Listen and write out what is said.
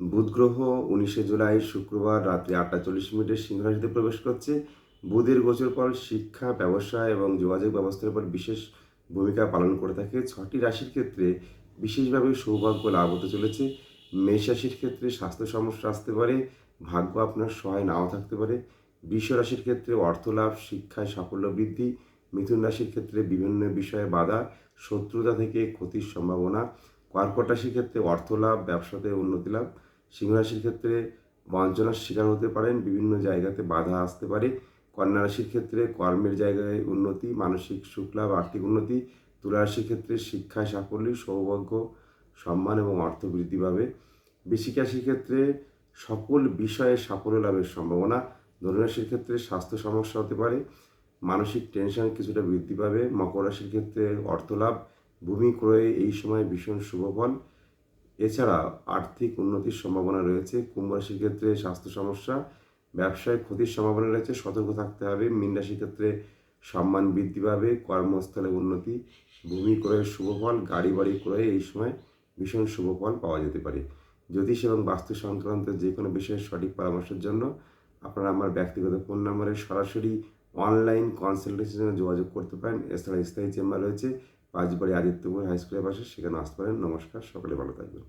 বুধ গ্রহ উনিশে জুলাই শুক্রবার রাত্রি আটটা চল্লিশ মিনিটে সিংহ রাশিতে প্রবেশ করছে। বুধের গোচর ফল শিক্ষা, ব্যবসা এবং যোগাযোগ ব্যবস্থার উপর বিশেষ ভূমিকা পালন করে থাকে। ছটি রাশির ক্ষেত্রে বিশেষভাবে সৌভাগ্য লাভ হতে চলেছে। মেষ রাশির ক্ষেত্রে স্বাস্থ্য সমস্যা আসতে পারে, ভাগ্য আপনার সহায় নাও থাকতে পারে। বৃষ রাশির ক্ষেত্রে অর্থ লাভ, শিক্ষায় সাফল্য বৃদ্ধি, মিথুন রাশির ক্ষেত্রে বিভিন্ন বিষয়ে বাধা, শত্রুতা থেকে ক্ষতির সম্ভাবনা। কর্কট রাশির ক্ষেত্রে অর্থ লাভ, ব্যবসাতে উন্নতি লাভ। সিংহ রাশির ক্ষেত্রে বঞ্চনার শিকার হতে পারেন, বিভিন্ন জায়গাতে বাধা আসতে পারে। কন্যা রাশির ক্ষেত্রে কর্মের জায়গায় উন্নতি, মানসিক সুখ লাভ আর্থিক উন্নতি, তুলারাশির ক্ষেত্রে শিক্ষায় সাফল্য, সৌভাগ্য, সম্মান এবং অর্থ বৃদ্ধি পাবে। বৃশ্চিক ক্ষেত্রে সকল বিষয়ে সাফল্য লাভের সম্ভাবনা। ধনুরাশির ক্ষেত্রে স্বাস্থ্য সমস্যা হতে পারে, মানসিক টেনশন কিছুটা বৃদ্ধি পাবে। মকর রাশির ক্ষেত্রে অর্থ লাভ ভূমি ক্রয়ে এই সময় ভীষণ শুভ ফল। এছাড়া আর্থিক উন্নতির সম্ভাবনা রয়েছে। কুম্ভ রাশির ক্ষেত্রে স্বাস্থ্য সমস্যা, ব্যবসায় ক্ষতির সম্ভাবনা রয়েছে, সতর্ক থাকতে হবে। মীন রাশির ক্ষেত্রে সম্মান বৃদ্ধি পাবে, কর্মস্থলে উন্নতি, ভূমি ক্রয়ের শুভ ফল গাড়ি বাড়ি ক্রয়ে এই সময় ভীষণ শুভ ফল পাওয়া যেতে পারে। জ্যোতিষ এবং বাস্তু সংক্রান্ত যে কোনো বিষয়ে সঠিক পরামর্শের জন্য আপনারা আমার ব্যক্তিগত ফোন নম্বরে সরাসরি অনলাইন কনসালটেশনে যোগাযোগ করতে পারেন। এছাড়া স্থায়ী চেম্বার রয়েছে। পাঁচবাড়ি আদিত্যপুর হাই স্কুলের পাশে সেখানে আসতে পারেন। নমস্কার সকলে ভালো থাকবেন।